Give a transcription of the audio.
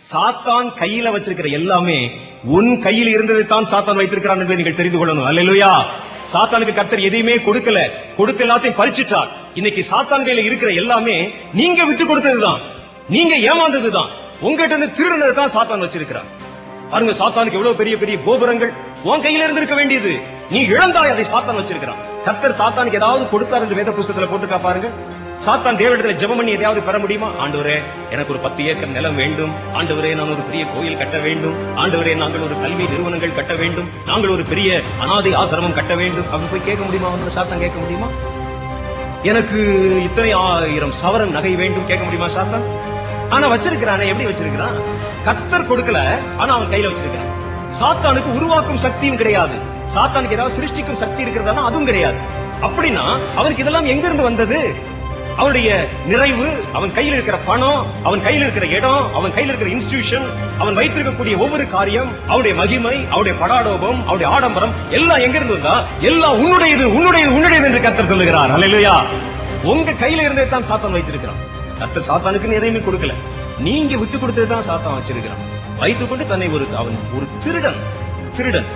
சாத்தான் கையில வச்சிருக்கிற எல்லாமே உன் கையில் இருந்தது தான் சாத்தான் வைத்திருக்கிறான் என்று நீங்கள் தெரிந்து கொள்ளணும். அல்லேலூயா. சாத்தானுக்கு கர்த்தர் எதையுமே கொடுக்கல. கொடுத்த எல்லாத்தையும் பறிச்சிட்டார். இன்னைக்கு சாத்தான் கையில இருக்கிற எல்லாமே நீங்க விட்டு கொடுத்ததுதான். நீங்க ஏமாந்ததுதான். உங்ககிட்ட இருந்து திருடுனது தான் சாத்தான் வச்சிருக்கிறான் பாருங்க சாத்தானுக்கு எவ்வளவு பெரிய பெரிய கோபுரங்கள். உன் கையில இருந்திருக்க வேண்டியது. நீ இழந்தாய் அதை சாத்தான் வச்சிருக்கிறான். கர்த்தர் சாத்தானுக்கு ஏதாவது கொடுத்தார் என்று வேத புஸ்தகத்துல போட்டுக்கா பாருங்க சாத்தான் தேவனிடத்துல ஜெபம் பண்ணி எதையாவது பெற முடியுமா? ஆண்டவரே எனக்கு ஒரு பத்து ஏக்கர் நிலம் வேண்டும். ஆண்டவரே நான் ஒரு பெரிய கோயில் கட்ட வேண்டும். ஆண்டவரே நாங்கள் ஒரு கல்வி நிறுவனங்கள் கட்ட வேண்டும். நாங்கள் ஒரு பெரிய அனாதை ஆசிரமம் கட்ட வேண்டும். அப்படி போய் கேட்க முடியுமா? அவனோட சாத்தான் கேட்க முடியுமா? எனக்கு இத்தனை ஆயிரம் சவரன் நகை வேண்டும். கேட்க முடியுமா சாத்தான்? ஆனா வச்சிருக்கிறானே எப்படி வச்சிருக்கிறான்? கத்தர் கொடுக்கல ஆனா அவன் கையில வச்சிருக்கிறான். சாத்தானுக்கு உருவாக்கும் சக்தியும் கிடையாது. சாத்தானுக்கு ஏதாவது சிருஷ்டிக்கும் சக்தி இருக்கிறதா அதுவும் கிடையாது. அப்படின்னா அவனுக்கு இதெல்லாம் எங்க இருந்து வந்தது? அவனுடைய நிறைவு அவன் கையில் இருக்கிற பணம் அவன் கையில் இருக்கிற இடம் அவன் கையில் இருக்கிற இன்ஸ்டிடியூஷன் அவன் வைத்திருக்கக்கூடிய ஒவ்வொரு காரியம் அவனுடைய மகிமை அவனுடைய படாடோபம் அவனுடைய ஆடம்பரம் எல்லாம் எங்க இருந்தா எல்லாம் உன்னுடையது உன்னுடையது உன்னுடையது என்று கத்தர் சொல்லுகிறார். இல்லையா உங்க கையில இருந்தே தான் சாத்தான் வைத்திருக்கிறான். கத்தர் சாத்தானுக்கு எதையுமே கொடுக்கல. நீங்க விட்டு கொடுத்தது தான் சாத்தான் வச்சிருக்கிறான். வைத்துக்கொண்டு தன்னை ஒரு அவன் ஒரு திருடன் திருடன்.